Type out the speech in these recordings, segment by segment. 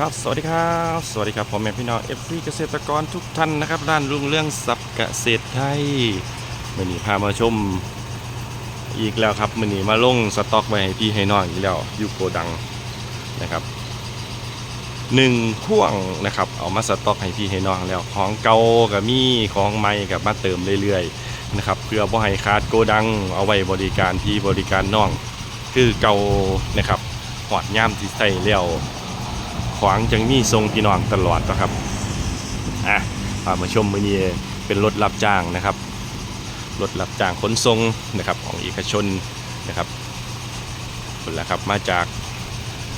ครับ สวัสดีครับ สวัสดีครับพ่อแม่พี่น้องเอฟซีเกษตรกรทุกท่านนะครับ ด้านรุ่งเรื่องสับเกษตรไทยมื่อนี้พามาชมอีกแล้วครับมื่อนี้มาลงสต็อกไว้ให้พี่ให้น้องอีกแล้วอยูโกดังนะครับหนึ่งพ่วงนะครับ เอามาสต็อกให้พี่ให้น้องแล้ว ของเก่ากับมีของใหม่กับมาเติมเรื่อยๆนะครับ เพื่อบ่ให้ขาดโกดัง เอาไว้บริการพี่บริการน้อง คือเก่านะครับหอดย่ามที่ใส่แล้ว ขวางจังมีทรงพี่น้องตลอดนะครับอะพามาชมมือนี้เป็นรถรับจ้างนะครับรถรับจ้างขนส่งนะครับของเอกชนนะครับคนละครับมาจาก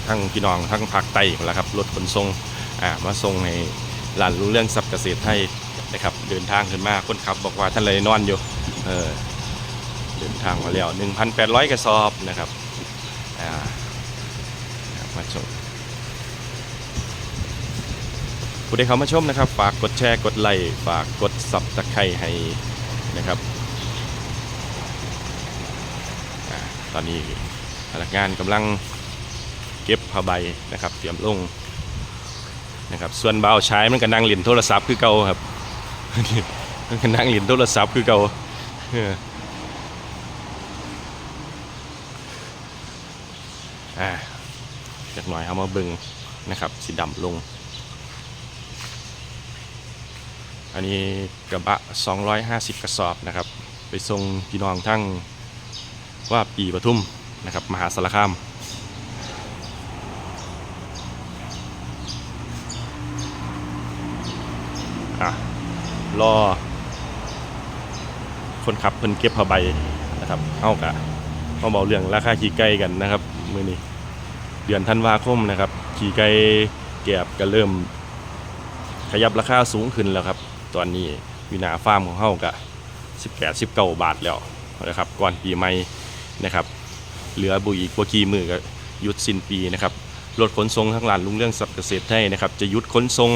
ทั้งพี่น้องทั้งภาคใต้คนละครับรถขนส่งอ่ามาส่งในร้านรู้เรื่องทรัพย์เกษตรไทยนะครับ เดินทางขึ้นมาคนขับบอกว่าท่านเลยนอนอยู่เออเดินทางมาแล้ว 1,800 กระสอบนะครับอ่ามาชม ผู้ใดเข้ามาชมนะครับ ฝากกดแชร์กดไลค์ฝากกดสับตะไคร้ให้นะครับอตอนนี้พนักงานกำลังเก็บผ้าใบนะครับ เตรียมลงนะครับ ส่วนเบาใช้มันก็นั่งเล่นโทรศัพท์คือเก่าครับมันก็นั่งเล่นโทรศัพท์คือเก่าอ่าจากหน่อยเอามาบึงนะครับสีดำลง อันนี้กระบะ 250 กระสอบนะครับ ไปส่งพี่น้องทั้งว่าปีปทุมนะครับ มหาสารคามอะรอ คนขับเพิ่นเก็บผ้าใบนะครับเอากะมาบอกเรื่องราคาขี่ไก่กันนะครับมือนี้เดือนธันวาคมนะครับ ขี่ไก่แกบก็เริ่มขยับราคาสูงขึ้นแล้วครับ ตอนนี้วินาฟาร์มของเฮาก็18 19บาทแล้วนะครับก่อนปีใหม่นะครับเหลือบุอีกบ่กี่มือก็หยุดสิ้นปีนะครับรถขนส่งทั้งหลานลุงเรื่องสับเกษตรไทยนะครับจะหยุดขนส่ง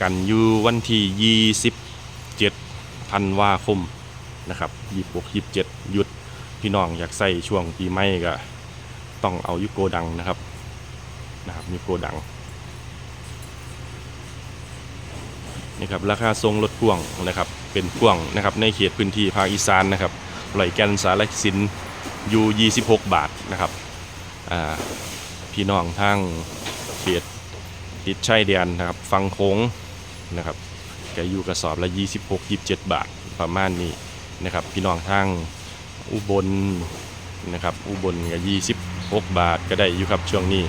กันอยู่วันที่27ธันวาคมนะครับ26 27หยุดพี่น้องอยากใส่ช่วงปีใหม่ก็ต้องเอาอยุโกดังนะครับนะครับยุโกดัง นี่ครับราคาทรงรถพ่วงนะครับเป็นพ่วงนะครับในเขตพื้นที่ภาคอีสานนะครับไหลแกนสารสินอยู่26 บาทนะครับพี่น้องทางเขตติดชายแดนนะครับฟังโค้งนะครับก็อยู่กระสอบละ 26 27 บาทประมาณนี้นะครับพี่น้องทางอุบลนะครับอุบลก็26 บาทก็ได้อยู่ครับช่วงนี้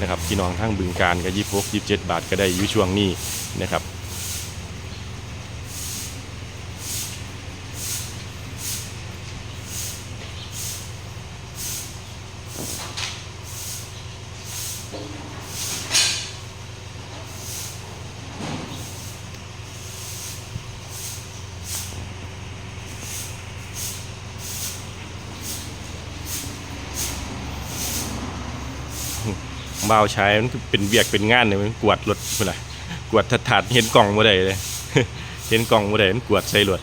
นะครับพี่น้องทางบึงการก็26 27 บาทก็ได้อยู่ช่วงนี้นะครับ เบาวใช้มันเป็นเบียกเป็นงานเลยมันกวดรถเมื่อไหร่กวดถาดเห็นกล่องบ่ได้เลย เห็นกล่องบ่ได้มันกวดใส่รถ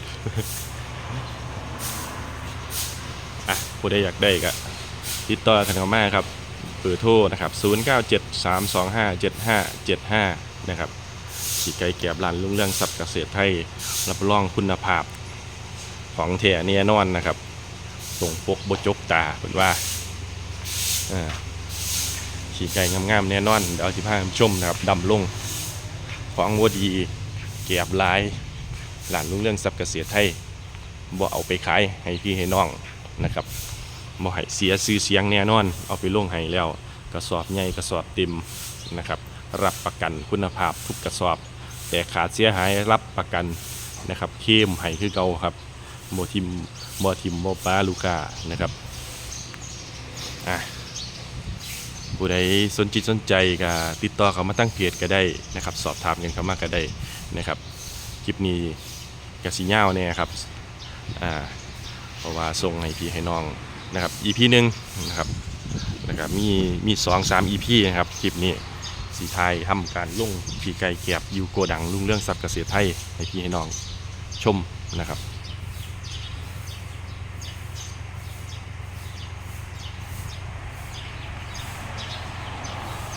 อะผู้ใดอยากได้ก็ติดต่อกันเข้ามาครับเบอร์โทรนะครับ0973257575นะครับขี่ไก่แก็บร้านลุงเรื่องสับเกษตรไทยรับรองคุณภาพ ของแท้แน่นอนนะครับส่งปกบจกตาเป็นว่าอ่า ขี่ไก่งามๆแน่นอนเดี๋ยวสิพาชมนะครับดำลงของวัวดีเก็บลายหลานลุงเรื่องทรัพย์เกษตรไทยบ่เอาไปขายให้พี่ให้น้องนะครับบ่ให้เสียซื้อเสียงแน่นอน เอาไปลงให้แล้วกระสอบใหญ่กระสอบเต็มนะครับ รับประกันคุณภาพทุกกระสอบ แต่ขาดเสียหายรับประกันนะครับเข้มให้คือเก่าครับโมทิมโมทิมโมปลาลูกานะครับอะ ผู้ใดสนจิตสนใจก็ติดต่อเขามาตั้งเพจก็ได้นะครับ สอบถามกันเขามาก็ได้นะครับคลิปนี้กสิยาเนี่ยครับอ่าเพราะว่าส่งให้พี่ให้น้องนะครับ EP หนึ่งนะครับนะครับมีมีสองสาม EP นะครับคลิปนี้สีไทยทำการลงพี่ไก่แก็บยูโกดังลุงเรื่องสับเกษตรไทยให้พี่ให้น้องชมนะครับ